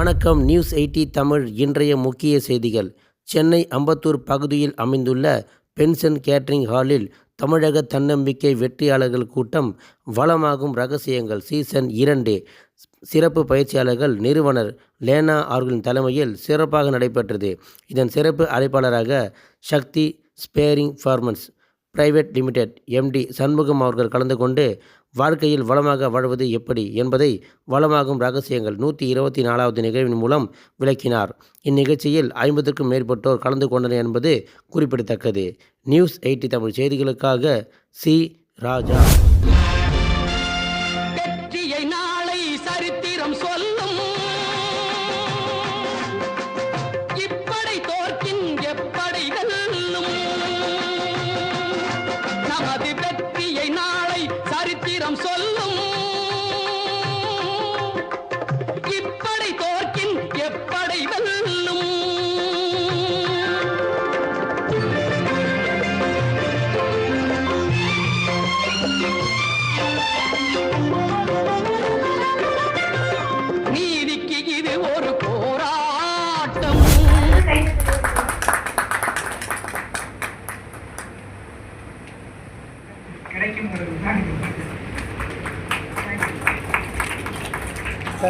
வணக்கம் news eighty Tamil இன்றைய முக்கிய செய்திகள். சென்னை அம்பத்தூர் பகுதியில் அமைந்துள்ள பென்ஷன் கேட்டரிங் ஹாலில் தமிழக தன்னம்பிக்கை வெற்றியாளர்கள் கூட்டம் வளமாகும் ரகசியங்கள். சீசன் இரண்டு. சிறப்பு பயிற்சியாளர்கள் நிறுவனர் லேனா அவர்களின் தலைமையில் சிறப்பாக நடைபெற்றது. இதன் சிறப்பு அழைப்பாளராக Sakthi sparing performance private limited MD Shanmugam அவர்கள் கலந்து கொண்டு வாழ்க்கையில் வளமாக வாழ்வது எப்படி என்பதை வளமாகும் ரகசியங்கள் நூற்றி இருபத்தி நாலாவது நிகழ்வின் மூலம் விளக்கினார். இந்நிகழ்ச்சியில் ஐம்பதுக்கும் மேற்பட்டோர் கலந்து கொண்டனர் என்பது குறிப்பிடத்தக்கது. நியூஸ் எயிட்டி தமிழ் செய்திகளுக்காக C. Raja. I'm sorry.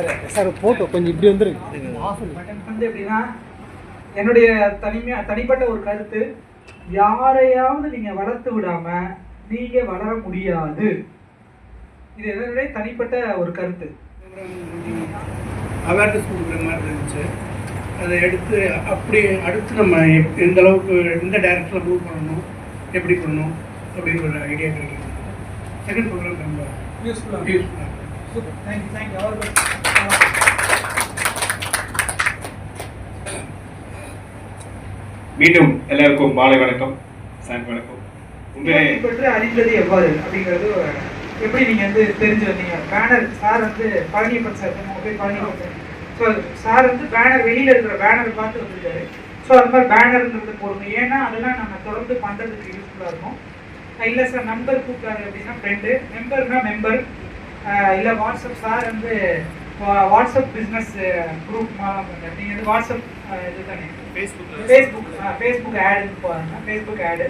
Sir sir photo கொஞ்சம் இப்படி வந்துருங்க பட்டன் வந்து எப்படின்னா என்னுடைய தனிமையா தனிப்பட்ட ஒரு கருத்து யாரையாவது நீங்க வளர்த்து விடாம நீங்க வளர முடியாது. இது என்னுடைய தனிப்பட்ட ஒரு கருத்து. அவேர்னஸ் கொடுக்குற மாதிரி இருந்துச்சு. அதை எடுத்து அப்படி அடுத்து நம்ம எப்- எந்த அளவுக்கு எந்த டைரக்ஷனில் மூவ் பண்ணணும் எப்படி பண்ணணும் அப்படின்னு ஒரு ஐடியா கிடைக்கும் செகண்ட் ப்ரோக்ராம் ரொம்ப யூஸ்ஃபுல்லாக யூஸ்ஃபுல்லாக சூப்பர் தேங்க்யூ தேங்க்யூ மீண்டும் எல்லாருக்கும் மாலை வணக்கம் சாயங்காலம் வணக்கம். உங்களை பற்றி அறிந்தது எவ்வாறு அப்படிங்கிறது எப்படி நீங்க வந்து தெரிஞ்சு வந்தீங்க? பேனர் சார் வந்து பழனியப்பன் சார் போய் பழனியப்பன் ஸோ சார் வந்து பேனர் வெளியில இருக்கிற பேனர் பார்த்து வந்துருக்காரு. ஸோ அது மாதிரி பேனர்ங்கிறது போடணும் ஏன்னா அதெல்லாம் நம்ம தொடர்ந்து பண்றதுக்கு யூஸ்ஃபுல்லா இருக்கும். இல்லை இல்ல சார் நம்பர் கூப்பிட்டாரு அப்படின்னா ஃப்ரெண்டு மெம்பர்னா மெம்பர் இல்ல வாட்ஸ்அப் சார் வந்து வாட்ஸ்அப் பிஸ்னஸ் குரூப் மாதிரி பண்றாரு நீங்க வந்து வாட்ஸ்அப் இது தானே? ஃபேஸ்புக் ஃபேஸ்புக் ஆடுன்னு போறாங்க. ஃபேஸ்புக் ஆடு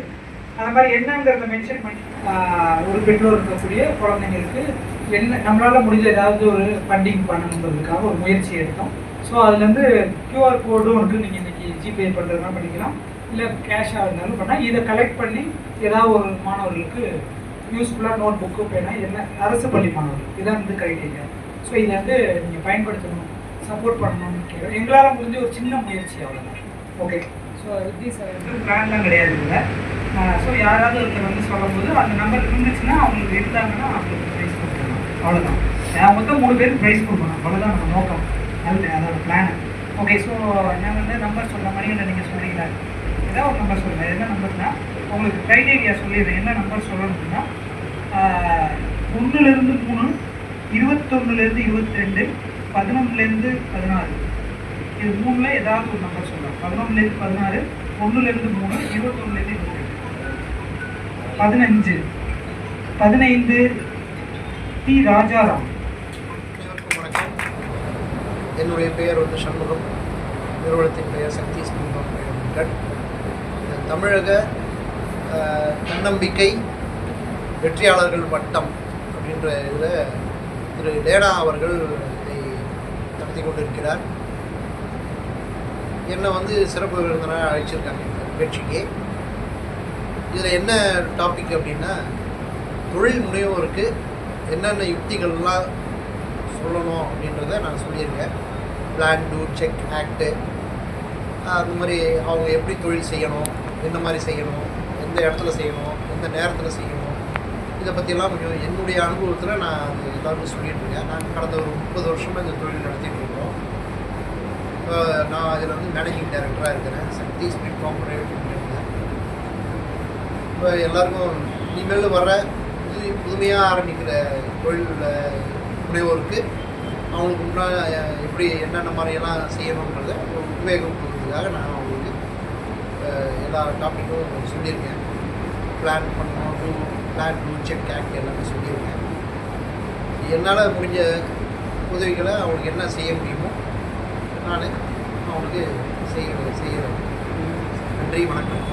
அந்த மாதிரி என்னங்கிறத மென்ஷன் பண்ணி ஒரு பெற்றோர் இருக்கக்கூடிய குழந்தைங்களுக்கு என்ன நம்மளால முடிஞ்ச ஏதாவது ஒரு ஃபண்டிங் பண்ணணுங்கிறதுக்காக ஒரு முயற்சி எடுத்தோம். ஸோ அதுலேருந்து கியூஆர் கோடும் இருக்கு. நீங்கள் இன்னைக்கு ஜிபே பண்ணுறதுனா பண்ணிக்கலாம். இல்லை கேஷாக இருந்தாலும் பண்ணால் இதை கலெக்ட் பண்ணி ஏதாவது ஒரு மாணவர்களுக்கு யூஸ்ஃபுல்லாக நோட் புக்கு பேனா என்ன அரசு பள்ளி மாணவர்கள். இதான் வந்து கிரைட்டீரியா ஸோ இதை வந்து நீங்கள் பயன்படுத்தணும். சப்போர்ட் பண்ணணும்னு கேட்குறோம் எங்களால் முடிஞ்ச ஒரு சின்ன முயற்சி அவ்வளோதான் ஓகே ஸோ எப்படி தீஸ் பிளான்லாம் கிடையாது இல்லை ஸோ யாராவது ஒருத்தர் வந்து சொல்லும்போது அந்த நம்பர் இருந்துச்சுன்னா அவங்களுக்கு எடுத்தாங்கன்னா அவங்களுக்கு ப்ரைஸ் கொடுக்கணும் அவ்வளோதான் நான் மொத்தம் மூணு பேருக்கு ப்ரைஸ் கொடுக்கணும். அவ்வளோதான் நம்ம நோக்கம். நல்ல அதோட பிளான் ஓகே ஸோ நான் வந்து நம்பர் சொல்ல மாதிரி இல்லை நீங்கள் சொல்கிறீங்களா ஏதாவது ஒரு நம்பர் சொல்லுங்கள் என்ன நம்பர்னா உங்களுக்கு க்ரைட்டீரியா சொல்லிடுறேன். என்ன நம்பர் சொல்லணும்னா ஒன்றுலேருந்து மூணு இருபத்தொன்னுலேருந்து இருபத்தி ரெண்டு பதினொன்றுலேருந்து பதினாறு. இது மூணில் ஏதாவது ஒரு நம்பர் சொல்லலாம். பதினொன்றுலேருந்து பதினாறு ஒன்றுலேருந்து மூணு இருபத்தொன்னுலேருந்து இருபத்தி பதினஞ்சு. பதினைந்து டி ராஜாராம். என்னுடைய பெயர் வந்து சண்முகம். நிறுவனத்தின் பெயர் சக்தி சண்முகம் லிமிடெட் தமிழக தன்னம்பிக்கை வெற்றியாளர்கள் வட்டம் அப்படின்ற இதில் திரு லேடா அவர்கள் இதை நடத்தி கொண்டிருக்கிறார். என்னை வந்து சிறப்பு விருந்தினராக அழைச்சிருக்காங்க இந்த நிகழ்ச்சிக்கு. இதில் என்ன டாபிக் அப்படின்னா தொழில் முனைவோருக்கு என்னென்ன யுக்திகள்லாம் சொல்லணும் அப்படின்றத நான் சொல்லியிருக்கேன். பிளான் டூ செக் ஆக்டு அந்த மாதிரி அவங்க எப்படி தொழில் செய்யணும் எந்த மாதிரி செய்யணும் எந்த இடத்துல செய்யணும் எந்த நேரத்தில் செய்யணும் இதை பற்றியெல்லாம் கொஞ்சம் என்னுடைய அனுபவத்தில் நான் அது எல்லாருக்கும் சொல்லிகிட்டு இருக்கேன். நாங்கள் கடந்த ஒரு முப்பது வருஷமாக இந்த தொழில் நடத்திட்டு இருக்கோம். நான் அதில் வந்து மேனேஜிங் டைரக்டராக இருக்கிறேன். சக்தி ஸ்பீட் காம்பரேட் லிமிடெட்ல இப்போ எல்லாருக்கும் இனிமேல் வர புது புதுமையாக ஆரம்பிக்கிற தொழில் முனைவோருக்கு அவங்களுக்கு முன்னாடி எப்படி என்னென்ன மாதிரியெல்லாம் செய்யணுன்றத ஒரு உத்வேகம் கொடுக்கறதுக்காக நான் அவங்களுக்கு எல்லா டாப்பிக்கும் சொல்லியிருக்கேன். பிளான் பண்ணணும் பிளான் டூ செக் ஆக்ட் எல்லாமே சொல்லியிருக்கேன் என்னால் முடிஞ்ச உதவிகளை அவங்களுக்கு என்ன செய்ய முடியுமோ நான் அவங்களுக்கு செய்ய செய்கிறேன் நன்றி வணக்கம்.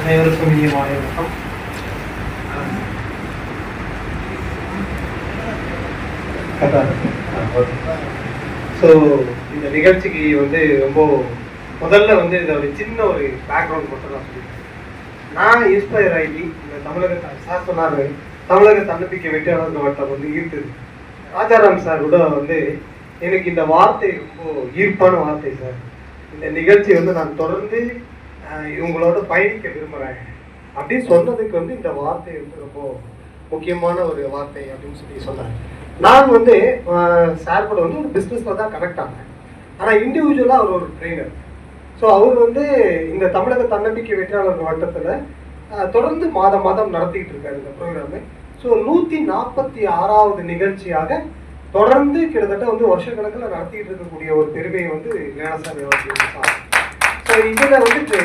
அனைவருக்கும் இனிய மாலை வணக்கம். ஸோ இந்த நிகழ்ச்சிக்கு வந்து ரொம்ப முதல்ல வந்து இதை ஒரு சின்ன ஒரு பேக்ரவுண்ட் மட்டும் நான் சொல்லியிருக்கேன் நான் இன்ஸ்பயர் ஆகி இந்த தமிழக சார் சொன்னார் தமிழக தன்னம்பிக்கை வெற்றியாளர்கள் வட்டம் வந்து ஈர்த்தது. ராஜாராம் சார் கூட வந்து எனக்கு இந்த வார்த்தை ரொம்ப ஈர்ப்பான வார்த்தை சார். இந்த நிகழ்ச்சி வந்து நான் தொடர்ந்து இவங்களோட பயணிக்க விரும்புகிறேன் அப்படின்னு சொன்னதுக்கு வந்து இந்த வார்த்தை வந்து ரொம்ப முக்கியமான ஒரு வார்த்தை அப்படின்னு சொல்லி சொன்னார். நான் வந்து சார் கூட வந்து ஒரு பிஸ்னஸில் தான் கனெக்ட் ஆனேன். ஆனால் இண்டிவிஜுவலாக அவர் ஒரு ட்ரெயினர் ஸோ அவர் வந்து இந்த தமிழக தன்னம்பிக்கை வெற்றியாளர் வட்டத்தில் தொடர்ந்து மாதம் மாதம் நடத்திக்கிட்டு இருக்காரு இந்த ப்ரோக்ராமு ஸோ நூற்றி நாற்பத்தி ஆறாவது நிகழ்ச்சியாக தொடர்ந்து கிட்டத்தட்ட வந்து வருஷக்கணக்கில் நடத்திட்டு இருக்கக்கூடிய ஒரு பெருமையை வந்து ஞானசாமி அவர்கள் ஸோ இதில் வந்துட்டு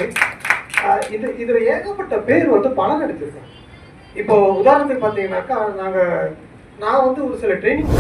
இது இதில் ஏகப்பட்ட பேர் வந்து பணம் எடுத்திருக்காங்க இப்போ உதாரணத்துக்கு பார்த்தீங்கன்னாக்கா நாங்கள் நான் வந்து ஒரு சில ட்ரைனிங்